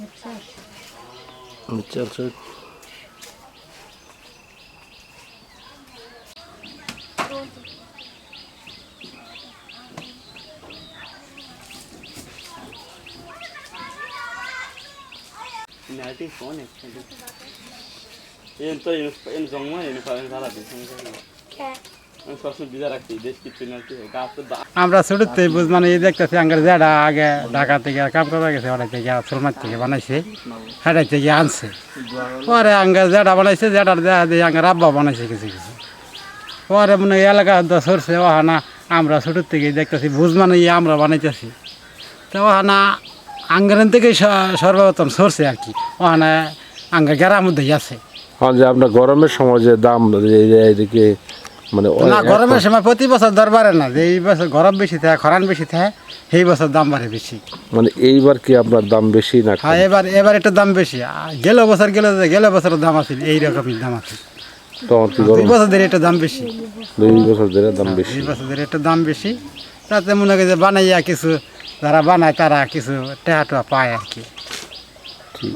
Mıçak. Mıçak çok. Nerede son et? En toy en zonma en falan zala bir şey. Ke. আমরা ছোটোতে বুঝ মানে এই দেখতেছি আঙ্গার যেটা আগে ঢাকা থেকে কাম করা গেছে ওটা থেকে সোলমার থেকে বানাইছে হাটাই থেকে আনছে। পরে আঙ্গার যেটা বানাইছে যেটা দেখা দিয়ে আঙ্গার আব্বা বানাইছে কিছু কিছু। পরে মনে হয় এলাকা তো সরছে ওহানা আমরা ছোটোর থেকে দেখতেছি বুঝ মানে ইয়ে আমরা বানাইতেছি। তো ওহানা আঙ্গারের থেকে সর্বপ্রথম সরছে আর কি ওহানা আঙ্গার গ্রামের মধ্যে আছে। হ্যাঁ যে আপনার গরমের সময় যে দাম এই এদিকে মানে না গরমের সময় প্রতি বছর দর বাড়ে না যে এই বছর গরম বেশি থাকে খরান বেশি থাকে সেই বছর দাম বাড়ে বেশি। মানে এইবার কি আপনার দাম বেশি না হ্যাঁ এবার এবার একটু দাম বেশি। গেল বছর গেলে গেল বছরের দাম আছে এই রকমই দাম আছে। তখন কি দুই গরম? বছর ধরে একটু দাম বেশি। দুই বছর ধরে দাম বেশি। দুই বছর ধরে একটু দাম বেশি। তাতে মনে করি যে বানাইয়া কিছু যারা বানায় তারা কিছু টেহা টেহা পায় আর কি। ঠিক।